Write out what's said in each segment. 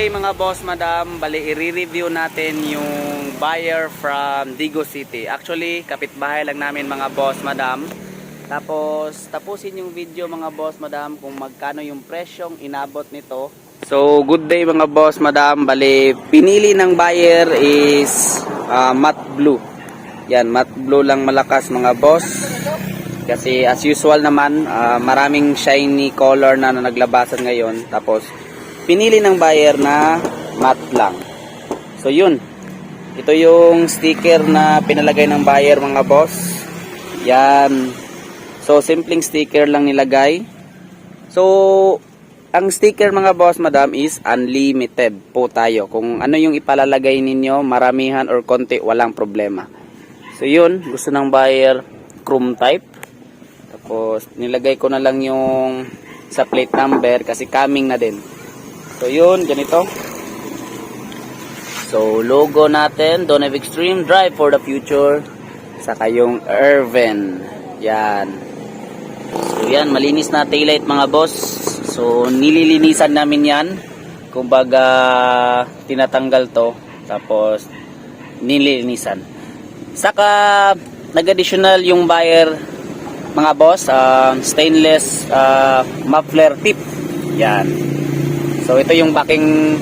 day mga boss, madam. Bali, i-review natin yung buyer from Digo City. Actually, kapitbahay lang namin mga boss, madam. Tapos, tapusin yung video mga boss, madam, kung magkano yung presyong inabot nito. So, good day mga boss, madam. Bali, pinili ng buyer is ah, matte blue. Yan, matte blue lang malakas mga boss. Kasi as usual naman, ah, maraming shiny color na, na naglabasan ngayon. Tapos, pinili ng buyer na matte lang. So, yun. Ito yung sticker na pinalagay ng buyer mga boss. Yan. So, simpleng sticker lang nilagay. So, ang sticker mga boss, madam, is unlimited po tayo. Kung ano yung ipalalagay ninyo, maramihan or konti, walang problema. So, yun. Gusto ng buyer, chrome type. Tapos, nilagay ko na lang yung sa plate number kasi coming na din. So, yun. Ganito. So, logo natin, Don't Have Extreme Drive for the Future. Saka yung Irvin. Yan. So, yan. Malinis na taillight mga boss. So, nililinisan namin yan. Kumbaga, tinatanggal to. Tapos, nililinisan. Saka, nag-additional yung buyer mga boss, um, stainless uh, muffler tip. Yan. So, ito yung backing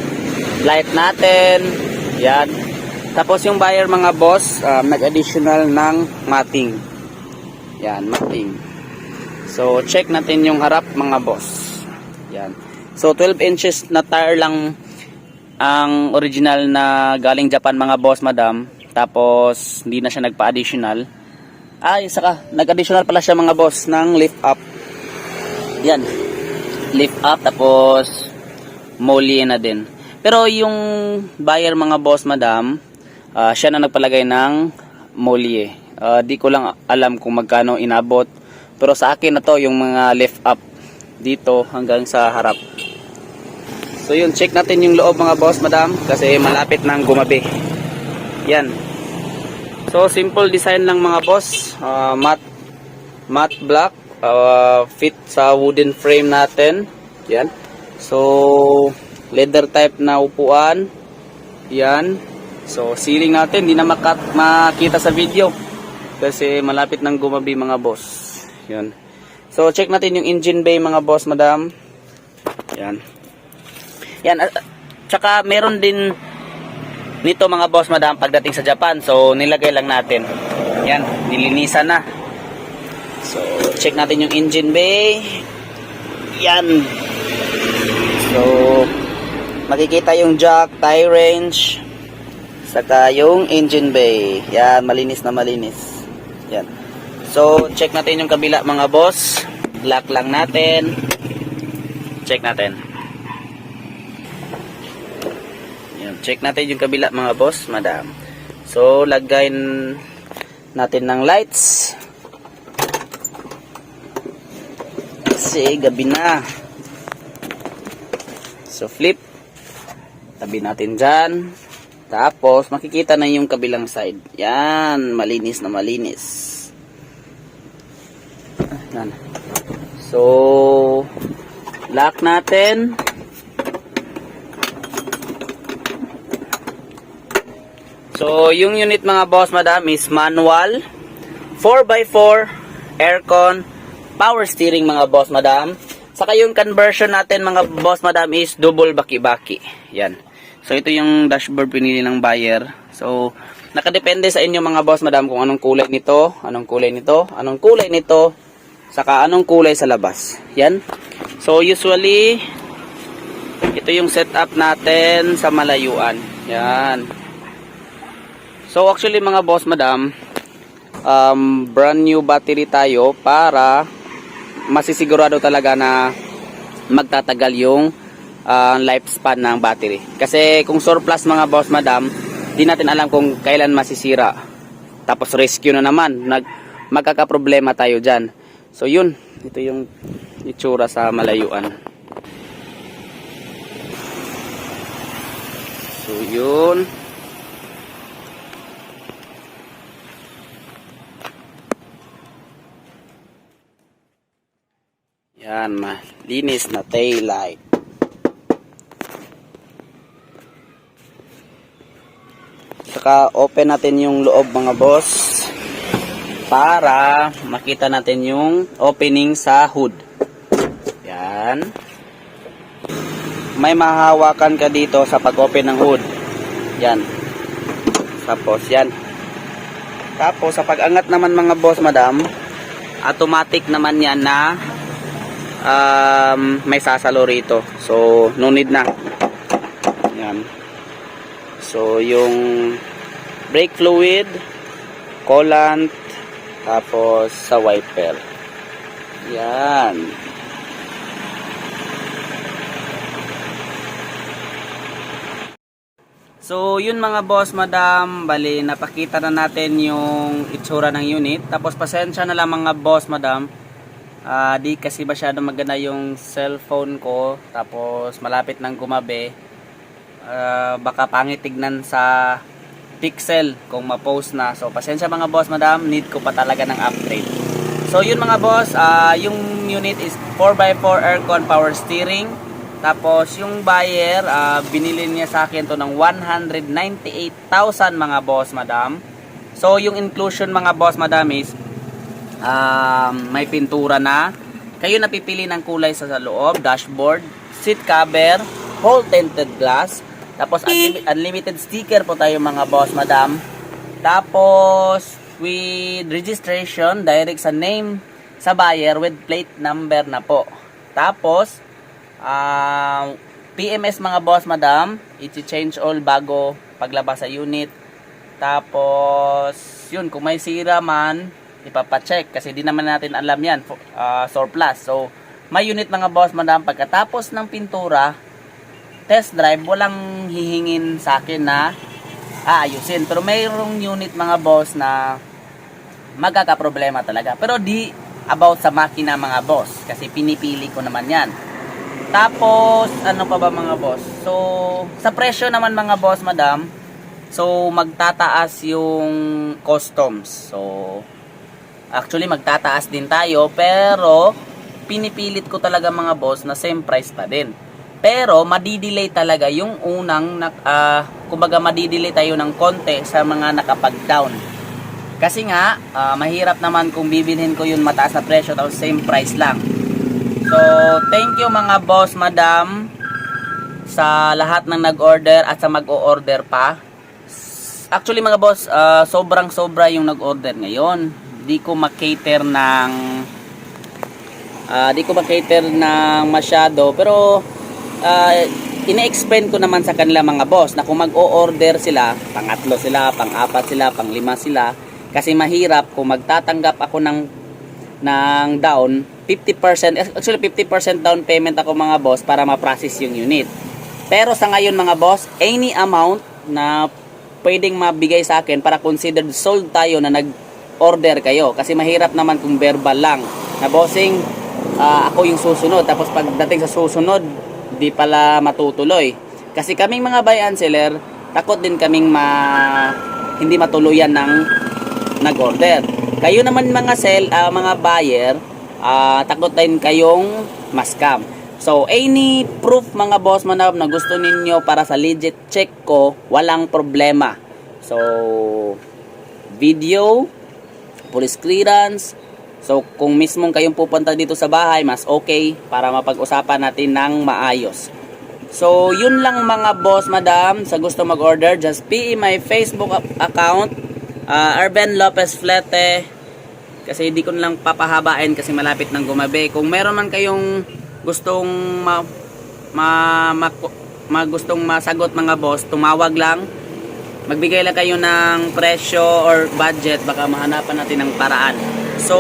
light natin. Yan. Tapos yung buyer mga boss, um, nag-additional ng matting. Yan, matting. So, check natin yung harap mga boss. Yan. So, 12 inches na tire lang ang original na galing Japan mga boss, madam. Tapos, hindi na siya nagpa-additional. Ay, saka, nag-additional pala siya mga boss ng lift up. Yan. Lift up, tapos, molly na din. Pero yung buyer mga boss, madam, ah, siya na nagpalagay ng molly. Ah, di ko lang alam kung magkano inabot. Pero sa akin na to, yung mga lift up dito hanggang sa harap. So yun, check natin yung loob mga boss, madam, kasi malapit nang gumabi. Yan. So simple design lang mga boss, uh, matte matte black, uh, fit sa wooden frame natin. Yan. So leather type na upuan. Yan. So ceiling natin hindi na makat makita sa video kasi malapit nang gumabi mga boss. Yan. So check natin yung engine bay mga boss, madam. Yan. Yan. Tsaka meron din nito mga boss madam pagdating sa Japan. So nilagay lang natin. Yan, nilinisan na. So check natin yung engine bay. Yan. So makikita yung jack, tire range, saka yung engine bay. Yan, malinis na malinis. Yan. So check natin yung kabila mga boss. Lock lang natin. Check natin. Yan, check natin yung kabila mga boss, madam. So, lagay natin ng lights. Kasi gabi na. So, flip. Tabi natin dyan. Tapos, makikita na yung kabilang side. Yan, malinis na malinis. Yan. So, lock natin. So, yung unit mga boss madam is manual, 4x4, aircon, power steering mga boss madam. Saka yung conversion natin mga boss madam is double baki-baki. Yan. So, ito yung dashboard pinili ng buyer. So, nakadepende sa inyo mga boss madam kung anong kulay nito, anong kulay nito, anong kulay nito, saka anong kulay sa labas. Yan. So, usually, ito yung setup natin sa malayuan. Yan. So actually mga boss madam, um, brand new battery tayo para masisigurado talaga na magtatagal yung uh, lifespan ng battery. Kasi kung surplus mga boss madam, di natin alam kung kailan masisira. Tapos rescue na naman, nag magkakaproblema tayo dyan. So yun, ito yung itsura sa malayuan. So yun. Ayan, malinis na tail. Saka open natin yung loob mga boss para makita natin yung opening sa hood. Yan. May mahawakan ka dito sa pag-open ng hood. Yan. Tapos yan. Tapos sa pag-angat naman mga boss, madam, automatic naman yan na um, may sasalo rito. So, no need na. Yan. So, yung brake fluid, coolant, tapos sa wiper. Yan. So, yun mga boss, madam, bali, napakita na natin yung itsura ng unit. Tapos, pasensya na lang mga boss, madam. Ah, di kasi masyado maganda yung cellphone ko. Tapos, malapit ng gumabi. Ah, baka pangit tignan sa pixel kung ma-post na. So, pasensya mga boss, madam. Need ko pa talaga ng upgrade. So, yun mga boss, ah, yung unit is 4x4 aircon power steering. Tapos, yung buyer, ah, binili niya sa akin to ng 198,000 mga boss, madam. So, yung inclusion mga boss, madam is um, may pintura na. Kayo napipili ng kulay sa, loob, dashboard, seat cover, whole tinted glass. Tapos unlimi- unlimited sticker po tayo mga boss, madam. Tapos with registration direct sa name sa buyer with plate number na po. Tapos um, PMS mga boss, madam, i-change all bago paglabas sa unit. Tapos, yun, kung may sira man, ipapacheck kasi di naman natin alam yan, uh, surplus. So, may unit mga boss, madam, pagkatapos ng pintura, test drive, walang hihingin sa akin na aayusin. Pero mayroong unit mga boss na magkakaproblema talaga. Pero di about sa makina mga boss kasi pinipili ko naman yan. Tapos, ano pa ba mga boss? So, sa presyo naman mga boss, madam, so magtataas yung customs. So, actually magtataas din tayo, pero pinipilit ko talaga mga boss na same price pa din. Pero madidelay talaga yung unang ah, kumbaga madidelay tayo ng konti sa mga nakapag-down. Kasi nga ah, mahirap naman kung bibilhin ko yun mataas na presyo tapos same price lang. So, thank you mga boss, madam sa lahat ng nag-order at sa mag-o-order pa. Actually mga boss, ah, sobrang sobra yung nag-order ngayon. Di ko makater ng ah, di ko makater ng masyado pero uh, ina-explain ko naman sa kanila mga boss na kung mag-o-order sila, pangatlo sila, pang-apat sila, pang-lima sila, kasi mahirap kung magtatanggap ako ng ng down, 50%, actually 50% down payment ako mga boss para ma-process yung unit. Pero sa ngayon mga boss, any amount na pwedeng mabigay sa akin para considered sold tayo na nag-order kayo. Kasi mahirap naman kung verbal lang. Na bossing, ah, ako yung susunod. Tapos pagdating sa susunod, di pala matutuloy. Kasi kaming mga buy and seller, takot din kaming ma hindi matuluyan ng nag-order. Kayo naman mga sell, ah, mga buyer, ah, takot din kayong mascam. So, any proof mga boss manab na gusto ninyo para sa legit check ko, walang problema. So, video, police clearance. So, kung mismong kayong pupunta dito sa bahay, mas okay para mapag-usapan natin ng maayos. So, yun lang mga boss, madam. Sa gusto mag-order, just PM my Facebook account, uh, Arben Lopez Flete. Kasi hindi ko lang papahabain kasi malapit ng gumabi. Kung meron man kayong gustong ma, ma, ma, ma- gustong masagot mga boss, tumawag lang. Magbigay lang kayo ng presyo or budget, baka mahanapan natin ng paraan. So,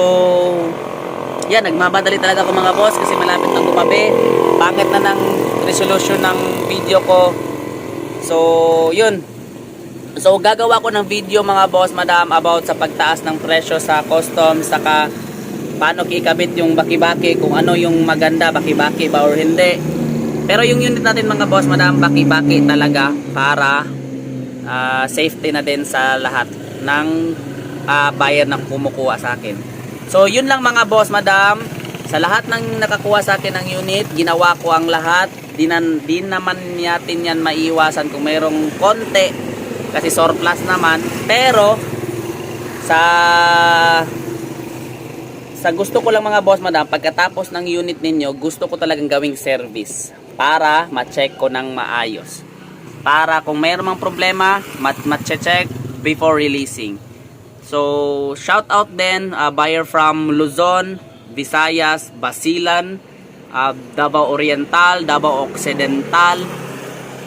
yan, nagmamadali talaga ako mga boss kasi malapit ng gumabi. Bakit na ng resolution ng video ko? So, yun. So, gagawa ko ng video mga boss, madam, about sa pagtaas ng presyo sa custom, saka paano kikabit yung baki-baki, kung ano yung maganda, baki-baki ba or hindi. Pero yung unit natin mga boss, madam, baki-baki talaga para ah, safety na din sa lahat ng ah, buyer na kumukuha sa akin. So, yun lang mga boss, madam. Sa lahat ng nakakuha sa akin ng unit, ginawa ko ang lahat. Di, nan, di naman natin yan maiwasan kung mayroong konti kasi surplus naman. Pero sa sa gusto ko lang mga boss madam, pagkatapos ng unit ninyo, gusto ko talagang gawing service para ma-check ko ng maayos. Para kung mayroon mang problema, mat- ma-check before releasing. So, shout out din, uh, buyer from Luzon, Visayas, Basilan, uh, Davao Oriental, Davao Occidental.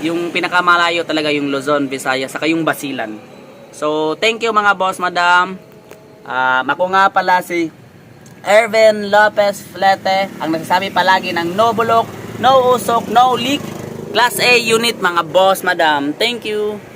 Yung pinakamalayo talaga yung Luzon, Visayas, saka yung Basilan. So, thank you mga boss, madam. Um, ako nga pala si Ervin Lopez Flete, ang nagsasabi palagi ng no bulok, no usok, no leak, Class A unit mga boss, madam. Thank you.